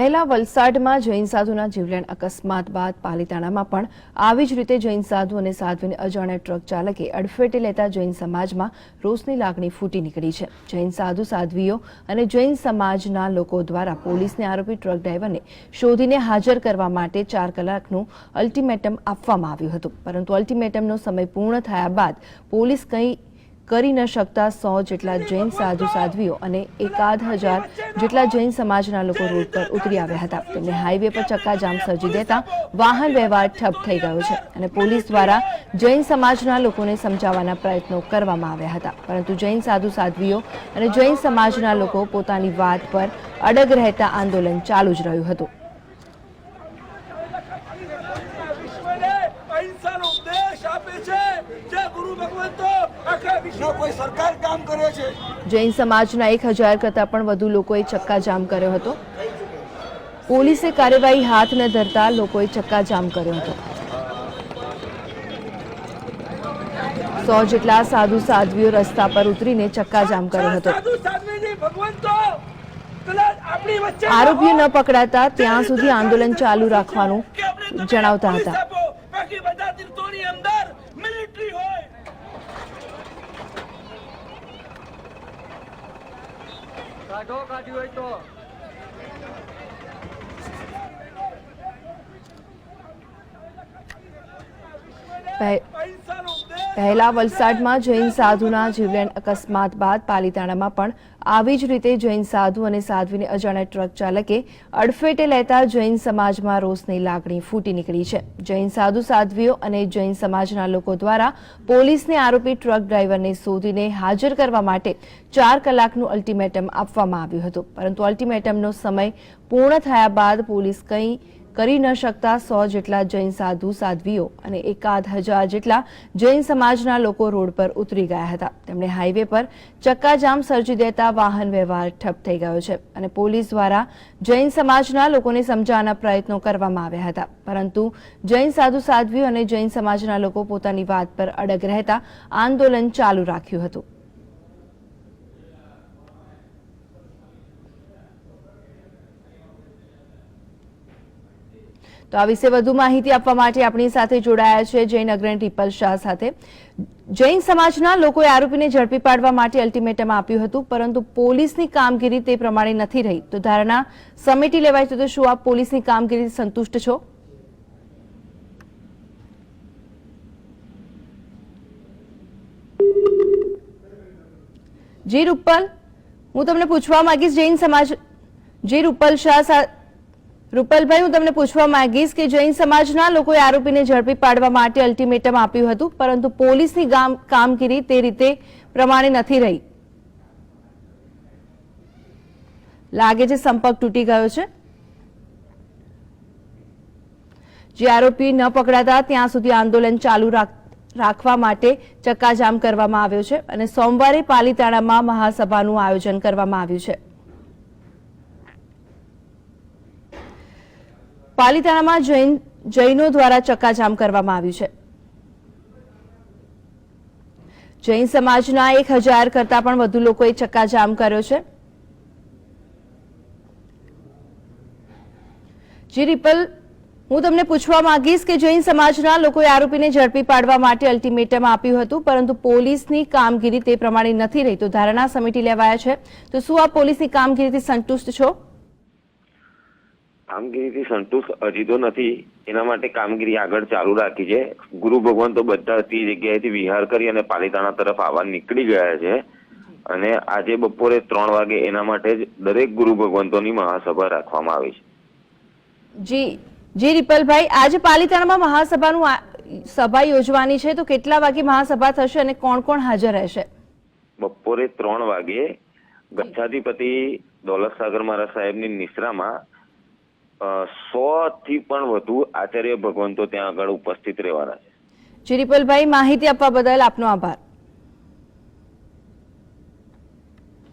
પહેલા વલસાડમાં જૈન સાધુના જીવલેણ અકસ્માત બાદ પાલિતાણામાં પણ આવી જ રીતે જૈન સાધુ અને સાધ્વીને અજાણ્યા ટ્રક ચાલકે અડફેટે લેતા જૈન સમાજમાં રોષની લાગણી ફૂટી નીકળી છે. જૈન સાધુ, સાધ્વીઓ અને જૈન સમાજના લોકો દ્વારા પોલીસને આરોપી ટ્રક ડ્રાઈવરને શોધીને હાજર કરવા માટે ચાર કલાકનું અલ્ટિમેટમ આપવામાં આવ્યું હતું. પરંતુ અલ્ટિમેટમનો સમય પૂર્ણ થયા બાદ પોલીસ કંઈ કરી ન શકતા સો જેટલા જૈન સાધુ સાધ્વીઓ અને એકાદ હજાર જેટલા જૈન સમાજના લોકો રોડ પર ઉતરી આવ્યા હતા. તેમને હાઈવે પર ચક્કાજામ સર્જી દેતા વાહન વ્યવહાર ઠપ થઈ ગયો છે અને પોલીસ દ્વારા જૈન સમાજના લોકોને સમજાવવાના પ્રયત્નો કરવામાં આવ્યા હતા. પરંતુ જૈન સાધુ સાધ્વીઓ અને જૈન સમાજના લોકો પોતાની વાત પર અડગ રહેતા આંદોલન ચાલુ જ રહ્યું હતું વિશ્વને અહિંસાનો ઉપદેશ આપે છે જે ગુરુ ભગવંતો આખા વિશ્વ કોઈ સરકાર કામ કરે છે જૈન સમાજના એક હજાર કરતાં પણ વધુ લોકોએ ચક્કાજામ કર્યો હતો. પોલીસે કાર્યવાહી હાથ ન ધરતા લોકોએ ચક્કાજામ કર્યો હતો. સો જેટલા સાધુ સાધ્વીઓ રસ્તા પર ઉતરીને ચક્કાજામ કર્યો હતો. આરોપીઓ ન પકડાતા ત્યાં સુધી આંદોલન ચાલુ રાખવાનું જણાવતા હતા આપો. બાકી બધા તીર્થોની અંદર મિલિટરી હોય કાઢો કાઢ્યું હોય તો. ઉપદેશ પહેલા વલસાડમાં જૈન સાધુના જીવલેણ અકસ્માત બાદ પાલિતાણામાં પણ આવી જ રીતે જૈન સાધુ અને સાધ્વીને અજાણ્યા ટ્રક ચાલકે અડફેટે લેતા જૈન સમાજમાં રોષની લાગણી ફૂટી નીકળી છે. જૈન સાધુ, સાધ્વીઓ અને જૈન સમાજના લોકો દ્વારા પોલીસને આરોપી ટ્રક ડ્રાઈવરને શોધીને હાજર કરવા માટે ચાર કલાકનું અલ્ટિમેટમ આપવામાં આવ્યું હતું. પરંતુ અલ્ટિમેટમનો સમય પૂર્ણ થયા બાદ પોલીસ કંઈ કરી ન શકતા સો જેટલા જૈન સાધુ, સાધ્વીઓ અને એકાદ હજાર જેટલા જૈન સમાજના લોકો રોડ પર ઉતરી ગયા હતા. તેમણે હાઈવે પર ચક્કાજામ સર્જી દેતા વાહન વ્યવહાર ઠપ થઈ ગયો છે અને પોલીસ દ્વારા જૈન સમાજના લોકોને સમજાવવાના પ્રયત્નો કરવામાં આવ્યા હતા. પરંતુ જૈન સાધુ, સાધ્વીઓ અને જૈન સમાજના લોકો પોતાની વાત પર અડગ રહેતા આંદોલન ચાલુ રાખ્યું હતું. તો આ વિશે વધુ માહિતી આપવા માટે આપણી સાથે જોડાયા છે જૈન અગ્રણી ટીપલ શાહ સાથે. જૈન સમાજના લોકોએ આરોપીને ઝડપી પાડવા માટે અલ્ટિમેટમ આપ્યું હતું, પરંતુ પોલીસની કામગીરી તે પ્રમાણે નથી રહી. તો ધારણા સમેટી લેવાય તો શું આપ પોલીસની કામગીરીથી સંતુષ્ટ છો? જી રૂપલ હું તમને પૂછવા માંગીશ, જૈન સમાજ જી રૂપલ શાહ સા- રૂપલભાઈ, હું તમને પૂછવા માંગીશ કે જૈન સમાજના લોકોએ આરોપીને ઝડપી પાડવા માટે અલ્ટિમેટમ આપ્યું હતું, પરંતુ પોલીસની કામગીરી તે રીતે પ્રમાણે નથી રહી. લાગે છે સંપર્ક તૂટી ગયો છે? જે આરોપી ન પકડાતા ત્યાં સુધી આંદોલન ચાલુ રાખ- રાખવા માટે ચક્કાજામ કરવામાં આવ્યો છે અને સોમવારે પાલીતાણામાં મહાસભાનું આયોજન કરવામાં આવ્યું છે. પાલિતાણામાં જૈન જૈનો દ્વારા ચક્કાજામ કરવામાં આવ્યું છે. જૈન સમાજના એક હજાર કરતા પણ વધુ લોકોએ ચક્કાજામ કર્યો છે. જી રિપલ, હું તમને પૂછવા માંગીશ કે જૈન સમાજના લોકોએ આરોપીને ઝડપી પાડવા માટે અલ્ટિમેટમ આપ્યું હતું, પરંતુ પોલીસની કામગીરી તે પ્રમાણે નથી રહી. તો ધારણા સમિટી લેવાયા છે. તો શું આ પોલીસની કામગીરીથી સંતુષ્ટ છો? કામગીરીથી સંતુષ્ટ હજી તો નથી એના માટે કામગીરી આગળ ચાલુ રાખી છે. ગુરુ ભગવાન તો બધા તે જગ્યાએથી વિહાર કરી અને પાલિતાણા તરફ આવવા નીકળી ગયા છે. અને આજે બપોરે ત્રણ વાગે એના માટે જ દરેક ગુરુ ભગવંતોની મહાસભા રાખવામાં આવી છે. જી જી રિપલભાઈ આજે પાલિતાણામાં મહાસભાનું સભા યોજવાની છે તો કેટલા વાગે મહાસભા થશે અને કોણ કોણ હાજર રહેશે? બપોરે ત્રણ વાગે ગચ્છાધિપતિ દોલત સાગર મહારાજ સાહેબની નિશ્રામાં સો થી પણ વધુ આચાર્ય ભગવંતો ત્યાં આગળ ઉપસ્થિત રહેવાના છે. ચિરીપલભાઈ માહિતી આપવા બદલ આપનો આભાર.